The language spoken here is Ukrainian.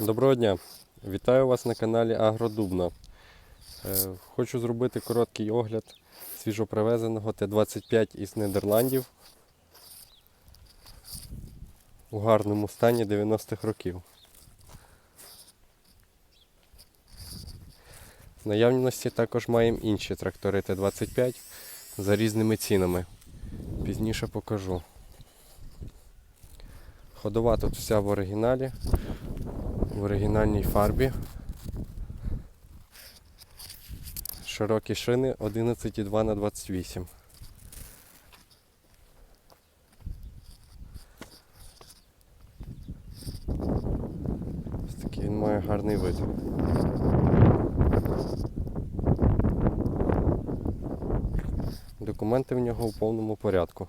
Доброго дня! Вітаю вас на каналі Агродубна. Е, Хочу зробити короткий огляд свіжопривезеного Т-25 із Нідерландів у гарному стані 90-х років. В наявності також маємо інші трактори Т-25 за різними цінами. Пізніше покажу. Ходова тут вся в оригіналі в оригінальній фарбі. Широкі шини 11,2 на 28. Ось такий він має гарний вид. Документи в нього у повному порядку.